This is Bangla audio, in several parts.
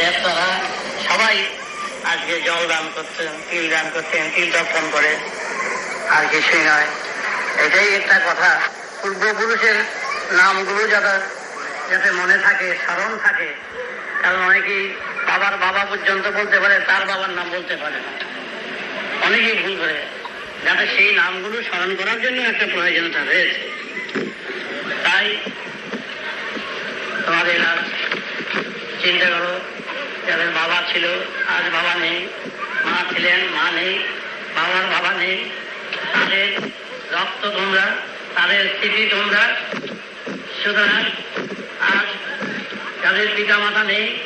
দেবতারা সবাই আজকে জল দান করছেন তিল দান করছেন তিল দর্শন করে। আর কিছুই নয়। এটাই একটা কথা। পূর্বপুরুষের নামগুলো যাতে যাতে মনে থাকে, স্মরণ থাকে। কারণ অনেকেই বাবার বাবা পর্যন্ত বলতে পারে, তার বাবার নাম বলতে পারে না। অনেকেই ভুল করে। যাতে সেই নামগুলো স্মরণ করার জন্য একটা প্রয়োজনীয়তা রয়েছে। তাই তোমাদের চিন্তা করো যাদের বাবা ছিল, আজ বাবা নেই, মা ছিলেন, মা নেই, বাবার বাবা নেই। তাদের রক্ত তোমরা, তাদের স্মৃতি তোমরা। সুতরাং আজ যাদের পিতা মাতা নেই,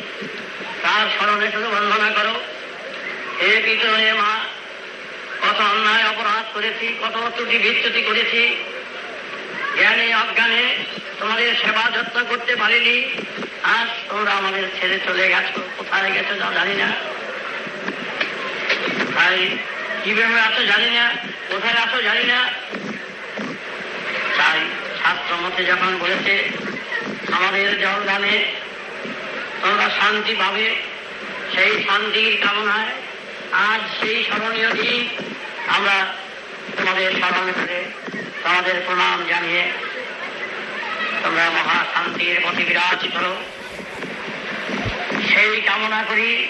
তার স্মরণে শুধু বন্দনা করো। হে পিতা, হে মা, কত অন্যায় অপরাধ করেছি, কত ত্রুটি বিচ্যুতি করেছি। জ্ঞানে অজ্ঞানে তোমাদের সেবা যত্ন করতে পারিনি। আজ তোমরা আমাদের ছেড়ে চলে গেছো। কোথায় গেছো তা জানি না। তাই কীভাবে আছো জানি না। কোথায় আছো জানি না। তাই শাস্ত্র মতে যখন বলেছে, আমাদের জলদানে তোমরা শান্তি পাবে, সেই শান্তির কামনায় আজ সেই স্মরণীয় দিন আমরা তোমাদের স্মরণ করে তোমাদের প্রণাম জানিয়ে তোমরা মহা শান্তির পথে বিরাজ করো। সেই কামনা করি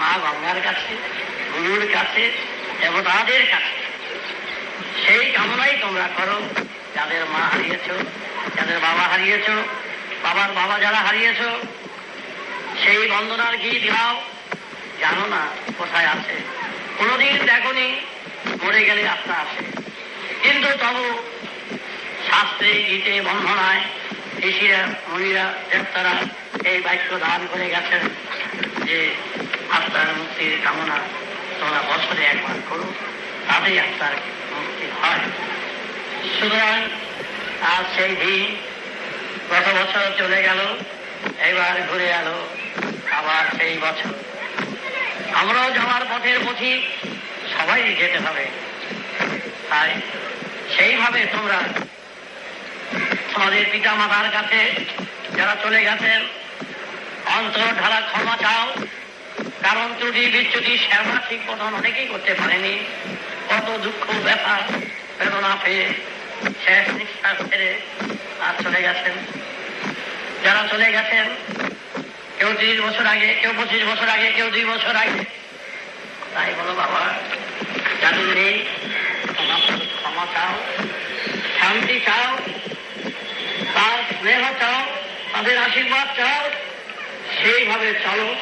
মা গঙ্গার কাছে, গুরুর কাছে, দেবতাদের কাছে। সেই কামনাই তোমরা করো, যাদের মা হারিয়েছ, যাদের বাবা হারিয়েছ, বাবার বাবা যারা হারিয়েছ, সেই বন্দনার গীত গাও। জানো না কোথায় আছে? কোনোদিন দেখনি, মরে গেলে আত্মা আসে তবু শাস্ত্রে গীতে বন্ধনায় ঋষিরা, মনিরা, দেবতারা এই বাক্য দান করে গেছেন যে আত্মার মুক্তির কামনা তোমরা বছরে একবার করো, তাতেই আত্মার মুক্তি হয়। সুতরাং আজ সেই দিন গত বছর চলে গেল, এবার ঘুরে এলো আবার সেই বছর। আমরাও যাওয়ার পথের পথি সবাই যেতে হবে। তাই সেইভাবে তোমরা তোমাদের পিতা মাতার কাছে যারা চলে গেছেন, অন্তর ঢালা ক্ষমা চাও। কারণ ত্রুটি, বিচ্যুতি, সেবা ঠিক অনেকেই করতে পারেনি। কত দুঃখ, ব্যথা, বেদনা পেয়ে শেষ নিঃশ্বাস ছেড়ে আর চলে গেছেন। যারা চলে গেছেন, কেউ তিরিশ বছর আগে, কেউ পঁচিশ বছর আগে, কেউ দুই বছর আগে, তাই বলো বাবা যাদের নেই। ক্ষমা শান্তি চাও, তার স্নেহ চাও, তাদের আশীর্বাদ চাও, সেইভাবে চলো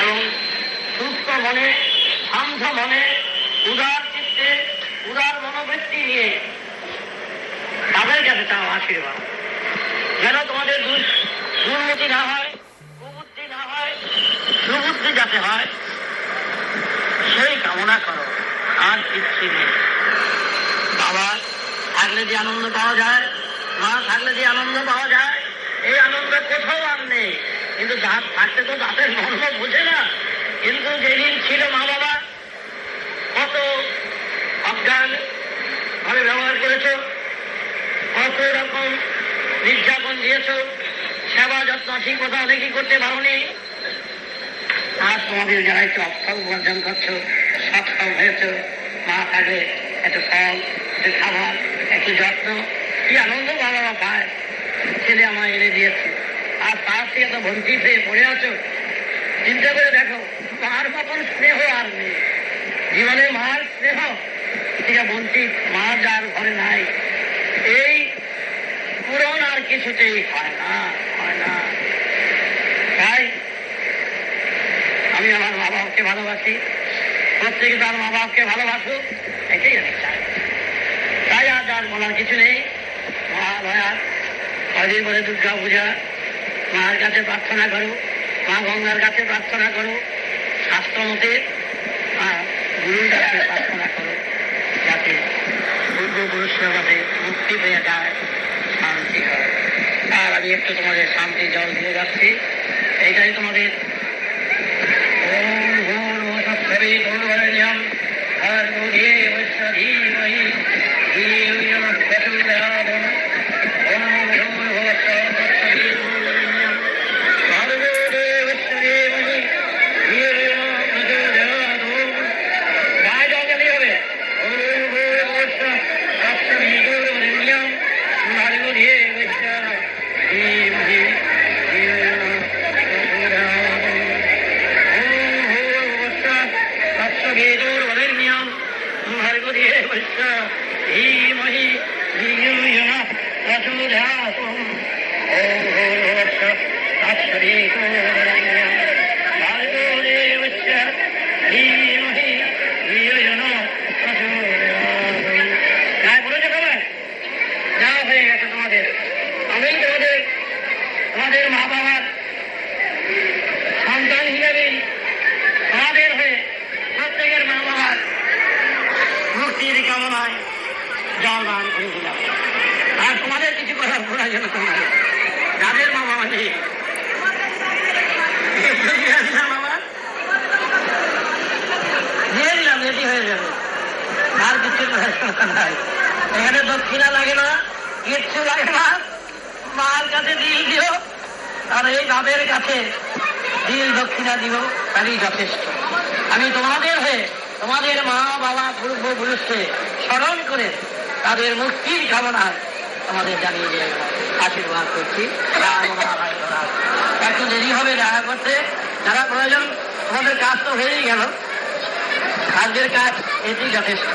এবং সুস্থ মনে, শান্ত মনে, উদার চিত্তে, উদার মনোবৃত্তি নিয়ে তাদের কাছে চাও আশীর্বাদ। যেন তোমাদের দুর- দুর্নীতি না হয়, কুবুদ্ধি না হয়, সুবুদ্ধি যাতে হয়, সেই কামনা করো, আর কিচ্ছু নেই। বাবা থাকলে যে আনন্দ পাওয়া যায় মা থাকলে যে আনন্দ পাওয়া যায়, এই আনন্দ কোথাও আর নেই। কিন্তু দাঁত থাকতে তো দাঁতের মর্ম বোঝে না, কিন্তু যেদিন ছিল মা বাবা, কত অজ্ঞান ভাবে ব্যবহার করেছ, কত রকম নির্যাতন দিয়েছ, সেবা যত্ন ঠিক মতো অনেকই করতে পারোনি? আজ তোমাদের যারা একটু অক্ষম উপার্জন করছ, সক্ষম হয়েছ, মা থাকলে একটু ফল একটু খাবার একটু যত্ন। কি আনন্দ, বাবা পায় ছেলে আমার এনে দিয়েছে। আর তার থেকে তো বঞ্চিত হয়ে পড়ে আছো। চিন্তা করে দেখো, মার মতন স্নেহ আর নেই। জীবনে মার স্নেহ থেকে বঞ্চিত মা যার ঘরে নাই। এই পূরণ আর কিছুতেই হয় না হয় না। তাই আমি আমার মা বাবাকে ভালোবাসি। প্রত্যেকে তার মা বাবাকে ভালোবাসুক, এটাই আমি চাই। বলার কিছু নেই। মহালয়ার কদিন পরে দুর্গা পূজা। মার কাছে প্রার্থনা করো, মা গঙ্গার কাছে প্রার্থনা করো শাস্ত্র মতে আর গুরুর কাছে প্রার্থনা করো, যাতে পূর্বপুরুষরা যাতে মুক্তি পেয়ে যায়, শান্তি হয়। আর আমি একটু তোমাদের শান্তি জল দিয়ে যাচ্ছি। এইটাই তোমাদের। ওম ভূর্ভুবস্সুঃ ভূর্ভুবরেণ্যম ভর্গোদেবস্য ধীমহি We वसुधातुम् ॐ भूर्भुवः तत्सदेको যা হয়ে তোমাদের আমি তোমাদের তোমাদের সন্তান হিসাবেই তোমাদের হয়ে প্রত্যেকের মা বাবার কামনায় জল দান করেছিলাম আর তোমাদের কিছু করার প্রয়োজন তোমার যাদের মা বাবা এখানে দক্ষিণা লাগে না কিচ্ছু লাগে না মার কাছে দিল দিও আর এই বাবের কাছে দিল দক্ষিণা দিও তারই যথেষ্ট আমি তোমাদের হয়ে তোমাদের মা বাবা পূর্বপুরুষকে স্মরণ করে তাদের মুক্তির কামনায় আমাদের জানিয়ে দিয়ে আশীর্বাদ করছি। একটু দেরি হবে, দেখা করতে। যারা প্রয়োজন, তোমাদের কাজ তো হয়েই গেল। কাজের কাজ এটি যথেষ্ট।